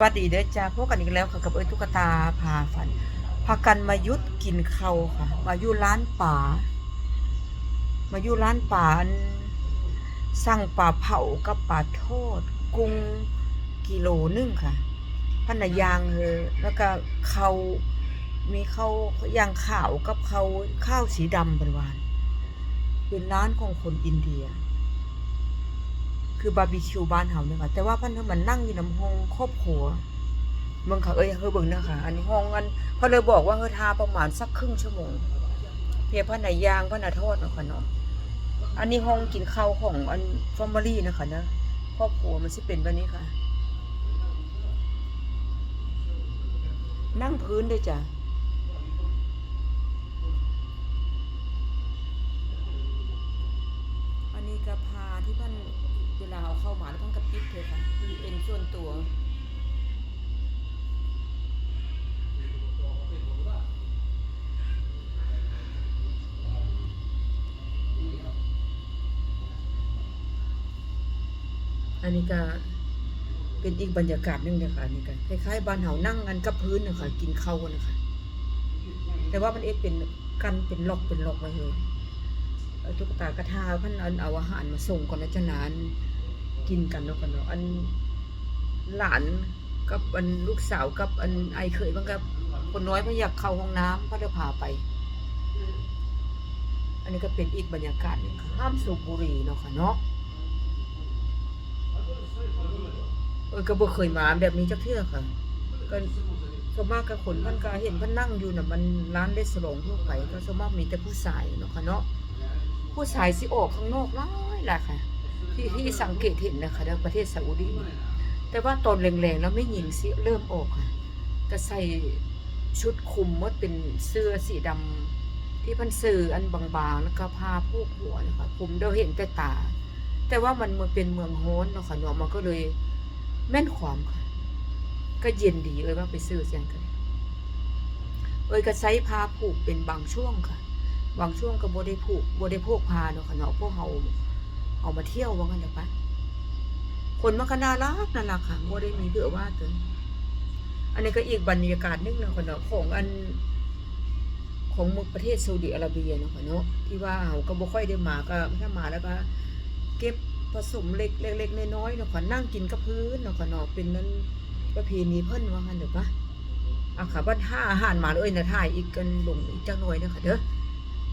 สวัสดีเด้อจ้าพบกันอีกแล้วค่ะกับเอ้ยตุ๊กตาพาฝันพากันมายุดกินเขาค่ะ มายู่ร้านป่า มายู่ร้านป่าอันสั่งปลาเผากับปลาทอดกุ้งกิโลนึงค่ะพันยางเออแล้วก็เขามีเขายางขาวกับเขาข้าวสีดำเป็นวานเป็นร้านของคนอินเดีย คือบาร์บีคิวบ้านเฮาเนี่ยค่ะแต่ว่าพันเธอมันนั่งอยู่น้ำห้องครอบครัวเมืองค่ะเอ้ยเฮอเบิ่งเนะคะอันนี้ห้องอันพนเลยบอกว่าเฮอทาประมาณสักครึ่งชั่วโมงเพียพันไหนยางพันไหนทอดเนาะค่ะเนาะอันนี้ห้องกินข้าวของอันฟอร์มารี่นะคะเนาะครอบครัวมันสิเป็นแบบนี้ค่ะ นั่งพื้นด้วยจ้ะอันนี้กระพาที่พัน เวลาเอาเข้ามาแล้วพันกระปิดเลยค่ะเป็นส่วนตัวอันนี้ก็เป็นอีกบรรยากาศหนึงเลยค่ะอันนี่ก็คล้ายๆบ้านเฮานั่งกันกับพื้นนะคะกินข้าวนะคะ แต่ว่ามันเองเป็นกันเป็นล็อกเป็นล็อกไว้เลยตุ๊กตากระทาพันอันเอาอาหารมาส่งก่อนแล้วจะนาน กินกันเนาะกันเนาะอันหลานกับอันลูกสาวกับอันไอเคยบ้างกับคนน้อยเพิ่นอยากเข้าห้องน้ำก็เลยพาไป อันนี้ก็เป็นอีกบรรยากาศหนึงค่ะห้ามสูบบุหรี่เนาะค่ะเนาะเออก็บ่เคยมาแบบนี้จักเทื่อค่ะก็สมากก็คนพิ่นก็เห็นพิ่นนั่งอยู่น่ะมันร้านเลสลองทั่วไปก็สมากมีแต่ผู้ชายเนาะค่ะเนาะผู้ชายสิออกข้างนอกหลายแหลายค่ะ ที่ที่สังเกตเห็นนะคะในประเทศซาอุดีแต่ว่าตอนแรงๆแล้วไม่หญิงสิเริ่มออกค่ะก็ใส่ชุดคลุมมดเป็นเสื้อสีดำที่พันสื่ออันบางๆ แล้วก็ผ้าโพกหัวนะคะคลุมเดาเห็นแต่ตา แต่ว่ามันมันเป็นเมืองโฮนเนาะค่ะเนาะมันก็เลยแม่นความค่ะ ก็เย็นดีเอ้ยว่าไปซื้อเสียงกันเอ้ยก็ใช้พาผูกเป็นบางช่วงค่ะ บางช่วงก็บ่ได้ผูกบ่ได้พวกพาเนาะค่ะเนาะพวกเฮา เอามาเที่ยวว่างั้นเด้อปะคนมันก็น่ารักน่ารักค่ะบ่ได้มีเบื่อว่าเกินอันนี้ก็อีกบรรยากาศนึงเนาะค่ะเนาะของอันของมืองประเทศซาอุดิอาระเบียเนาะค่ะเนาะที่ว่าเฮาก็บ่ค่อยได้มาก็ถ้ามาแล้วก็ เก็บผสมเล็กเล็กน้อยๆเนาะค่ะนั่งกินกับพื้นเนาะค่ะเนาะเป็นนั้นประเพณีเพิ่นว่างั้นเด้อปะอะค่ะบ้านท่าอาหารมาแล้วเอ้ยนะถ่ายอีกกันลงอีกจักหน่อยเด้อค่ะเด้อ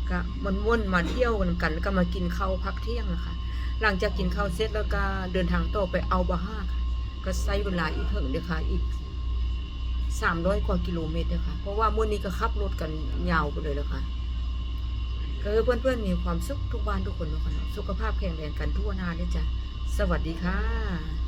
ก็มันม่วนมาเที่ยวกันกันแล้วก็มากินข้าวพักเที่ยงนะคะหลังจากกินข้าวเสร็จแล้วก็เดินทางต่อไปเอาบาฮ่าค่ะก็ใช้เวลาอีกเพิ่งเด้ค่ะอีก300กว่ากิโลเมตรเด้อค่ะเพราะว่ามื้อนี้ก็ขับรถกันยาวไปเลยเด้อค่ะก็คือเพื่อนๆมีความสุขทุกบ้านทุกคนนะคะเนสุขภาพแข็งแรงกันทั่วหน้าเด้อจ้ะสวัสดีค่ะ